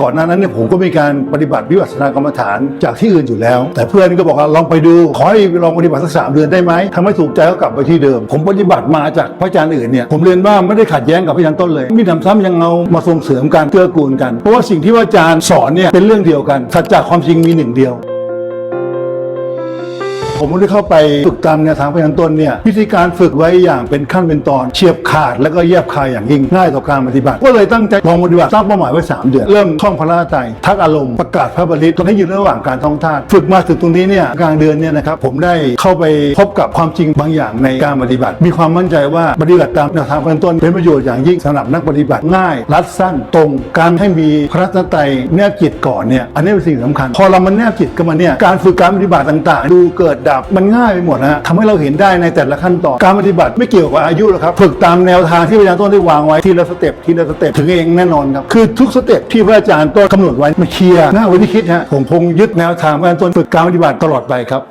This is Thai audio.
ก่อนหน้านั้นเนี่ยผมก็มีการปฏิบัติวิปัสสนากรรมฐานจากที่อื่นอยู่แล้ว แต่เพื่อนก็บอกว่าลองไปดูขอให้ลองปฏิบัติสักสามเดือนได้ไหมถ้าไม่ถูกใจก็กลับไปที่เดิม ผมปฏิบัติมาจากพระอาจารย์อื่นเนี่ยผมเรียนว่าไม่ได้ขัดแย้งกับพระอาจารย์ต้นเลยมีหนำซ้ำยังเอามาส่งเสริมการเกื้อกูลกัน เพราะว่าสิ่งที่พระอาจารย์สอนเนี่ยเป็นเรื่องเดียวกันสัจจะความจริงมีหนึ่งเดียว ผมได้เข้าไปฝึกตามแนวทางพยันต้นเนี่ยวิธีการฝึกไว้อย่างเป็นขั้นเป็นตอนเฉียบขาดแล้วก็แยบคายอย่างยิ่งง่ายต่อการปฏิบัติ ก็เลยตั้งใจลองปฏิบัติตั้งเป้าหมายไว้ 3 เดือน เริ่มท่องพระราตรัยทักอารมณ์ประกาศพระบริตตอนนี้อยู่ระหว่างการท่องธาฝึกมาถึงตรงนี้เนี่ยกลางเดือนเนี่ยนะครับผมได้เข้าไปพบกับความจริงบางอย่างในการปฏิบัติ มีความมั่นใจว่าปฏิบัติตามแนวทางพยันต้นเป็นประโยชน์อย่างยิ่งสำหรับนักปฏิบัติง่าย รัดสั้นตรง การให้มีพระรัตนตรัยแนบจิตก่อนเนี่ยอันนี้เป็นสิ่งสำคัญ พอเรามันแนบจิตกันมาเนี่ยการฝึกการปฏิบัติต่าง ๆ ดูเกิดดับมันง่ายไปหมดนะฮะทำให้เราเห็นได้ในแต่ละขั้นตอนการปฏิบัติไม่เกี่ยวกับอายุหรอกครับฝึกตามแนวทางที่พระอาจารย์ต้นได้วางไว้ทีละสเต็ปทีละสเต็ปถึงเองแน่นอนครับคือทุกสเต็ปที่พระอาจารย์ต้นกำหนดไว้มาเคลียร์หน้าวันที่คิดฮะผมคงยึดแนวทางพระอาจารย์ต้นฝึกการปฏิบัติตลอดไปครับ